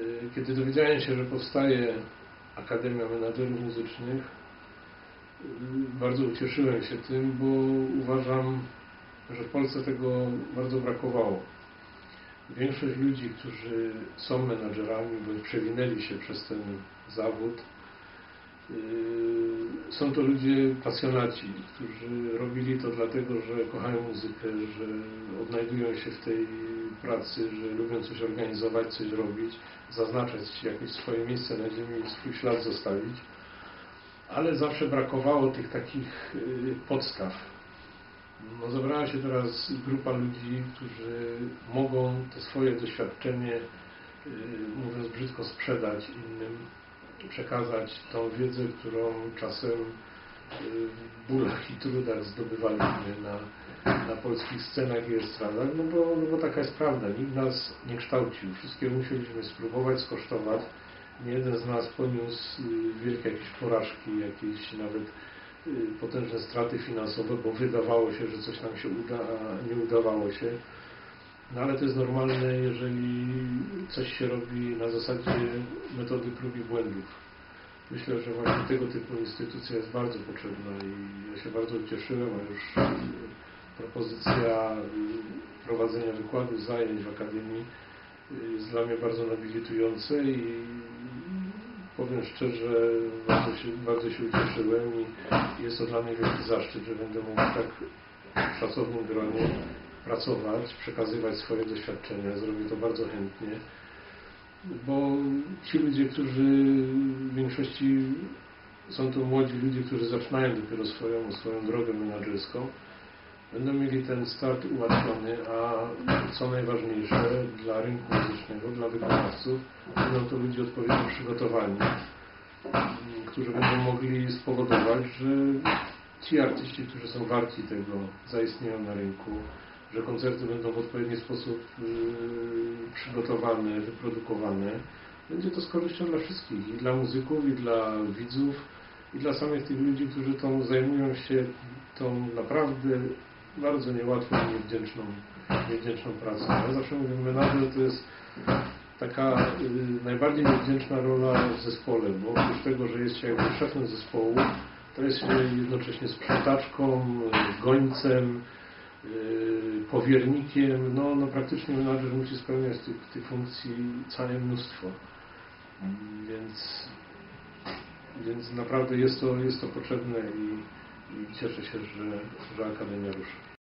Y, Kiedy dowiedziałem się, że powstaje Akademia Menadżerów Muzycznych, y, bardzo ucieszyłem się tym, bo uważam, że w Polsce tego bardzo brakowało. Większość ludzi, którzy są menadżerami, bądź przewinęli się przez ten zawód, yy, są to ludzie pasjonaci, którzy robili to dlatego, że kochają muzykę, że odnajdują się w tej pracy, że lubią coś organizować, coś robić, zaznaczać jakieś swoje miejsce na ziemi i swój ślad zostawić. Ale zawsze brakowało tych takich yy, podstaw. No, zebrała się teraz grupa ludzi, którzy mogą te swoje doświadczenie, yy, mówiąc brzydko, sprzedać innym, przekazać tą wiedzę, którą czasem yy, w bólach i trudach zdobywaliśmy na polskich scenach i estradach, no bo, no bo taka jest prawda, nikt nas nie kształcił, wszystkie musieliśmy spróbować, skosztować. Nie jeden z nas poniósł yy, wielkie jakieś porażki, jakieś nawet potężne straty finansowe, bo wydawało się, że coś nam się uda, a nie udawało się. No ale to jest normalne, jeżeli coś się robi na zasadzie metody prób i błędów. Myślę, że właśnie tego typu instytucja jest bardzo potrzebna i ja się bardzo ucieszyłem, a już propozycja prowadzenia wykładów, zajęć w Akademii jest dla mnie bardzo nobilitujące i powiem szczerze, bardzo się, bardzo się ucieszyłem i jest to dla mnie wielki zaszczyt, że będę mógł tak w szacownym gronie pracować, przekazywać swoje doświadczenia. Zrobię to bardzo chętnie, bo ci ludzie, którzy w większości są to młodzi ludzie, którzy zaczynają dopiero swoją, swoją drogę menedżerską, będą mieli ten start ułatwiony, a co najważniejsze dla rynku muzycznego, dla wykonawców, będą to ludzie odpowiednio przygotowani, którzy będą mogli spowodować, że ci artyści, którzy są warci tego, zaistnieją na rynku, że koncerty będą w odpowiedni sposób yy, przygotowane, wyprodukowane. Będzie to z korzyścią dla wszystkich, i dla muzyków, i dla widzów, i dla samych tych ludzi, którzy tą zajmują się tą naprawdę bardzo niełatwą i niewdzięczną, niewdzięczną pracą. Ja zawsze mówię, menadżer to jest taka y, najbardziej niewdzięczna rola w zespole, bo oprócz tego, że jest się jakby szefem zespołu, to jest się jednocześnie sprzątaczką, gońcem, y, powiernikiem, no, no praktycznie menadżer musi spełniać tych, tych funkcji całe mnóstwo. Więc, więc naprawdę jest to, jest to potrzebne i, i cieszę się, że, że Akademia ruszy.